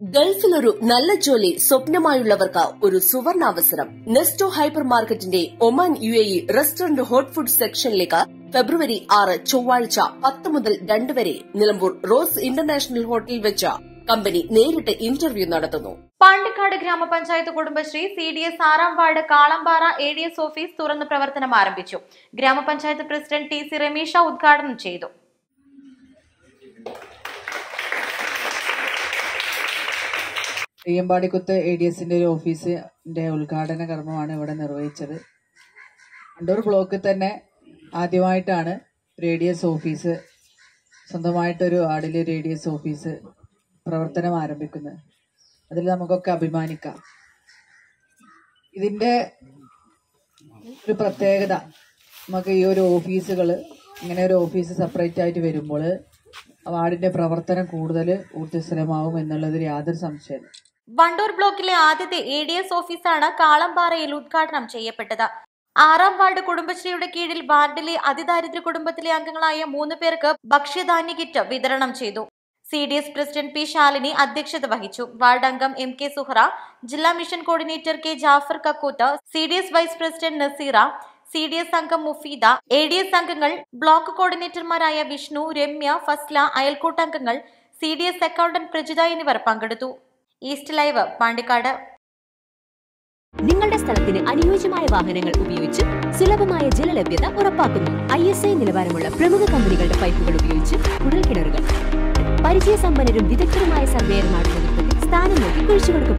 ഗൾഫിൽ ഒരു നല്ല ജോലി സ്വപ്നമായുള്ളവർക്ക് ഒരു സുവർണാവസരം. നെസ്റ്റോ ഹൈപ്പർ മാർക്കറ്റിന്റെ Oman U A E restaurant hot food സെക്ഷനിലേക്ക് ഫെബ്രുവരി ആറ് ചൊവ്വാഴ്ച പത്ത് മുതൽ രണ്ട് വരെ നിലമ്പൂർ റോസ് ഇന്റർനാഷണൽ ഹോട്ടലിൽ വെച്ച് കമ്പനി നേരിട്ട് ഇന്റർവ്യൂ നടത്തുന്നു. പാണ്ടിക്കാട് ഗ്രാമപഞ്ചായത്ത് കുടുംബശ്രീ സി ഡി എസ് ആറാം ward Kalambara A D S office തുറന്ന് പ്രവർത്തനം ആരംഭിച്ചു. ഗ്രാമപഞ്ചായത്ത് പ്രസിഡന്റ് ടി സി രമീഷ ഉദ്ഘാടനം ചെയ്തു. തെയ്യമ്പാടിക്കുത്ത് എ ഡി എസിന്റെ ഒരു ഓഫീസിന്റെ ഉദ്ഘാടന കർമ്മമാണ് ഇവിടെ നിർവഹിച്ചത്. അണ്ടൂർ ബ്ലോക്കിൽ തന്നെ ആദ്യമായിട്ടാണ് ഒരു എ ഡി എസ് ഓഫീസ് സ്വന്തമായിട്ടൊരു വാർഡിൽ ഒരു എ ഡി എസ് ഓഫീസ് പ്രവർത്തനം ആരംഭിക്കുന്നത്. അതിൽ നമുക്കൊക്കെ അഭിമാനിക്കാം. ഇതിന്റെ ഒരു പ്രത്യേകത നമുക്ക് ഈ ഒരു ഓഫീസുകൾ ഇങ്ങനെ ഒരു ഓഫീസ് സെപ്പറേറ്റ് ആയിട്ട് വരുമ്പോൾ വാർഡിന്റെ പ്രവർത്തനം കൂടുതൽ ഊർജസ്വലമാകും എന്നുള്ളതിൽ യാതൊരു സംശയമില്ല വണ്ടൂർ ബ്ലോക്കിലെ ആദ്യത്തെ എ ഡി എസ് ഓഫീസാണ് കാളമ്പാറയിൽ ഉദ്ഘാടനം ചെയ്യപ്പെട്ടത്. ആറാം വാർഡ് കുടുംബശ്രീയുടെ കീഴിൽ വാർഡിലെ അതിദാരിദ്ര്യ കുടുംബത്തിലെ അംഗങ്ങളായ മൂന്ന് പേർക്ക് ഭക്ഷ്യധാന്യ കിറ്റ് വിതരണം ചെയ്തു. C D S president P Shalini അധ്യക്ഷത വഹിച്ചു. വാർഡ് അംഗം എം കെ സുഹറ ജില്ലാ mission coordinator K Jafar Kakkooth C D S vice president Naseera C D S അംഗം മുഫീദ എ ഡി എസ് അംഗങ്ങൾ ബ്ലോക്ക് കോർഡിനേറ്റർമാരായ Vishnu Ramya Fasla അയൽക്കൂട്ടംഗങ്ങൾ C D S accountant Prajitha എന്നിവർ പങ്കെടുത്തു. East live Pandikkad. നിങ്ങളുടെ സ്ഥലത്തിന് അനുയോജ്യമായ വാഹനങ്ങൾ ഉപയോഗിച്ച് സുലഭമായ ജലലഭ്യത ഉറപ്പാക്കുന്നു. ഐ എസ് ഐ നിലവാരമുള്ള പ്രമുഖ കമ്പനികളുടെ പൈപ്പുകൾ ഉപയോഗിച്ച് കുടൽ കിണറുകൾ പരിചയസമ്പന്നരും വിദഗ്ധരുമായ നേതൃത്വത്തിൽ സ്ഥാനം നോക്കി കുഴിച്ചു കൊടുക്കും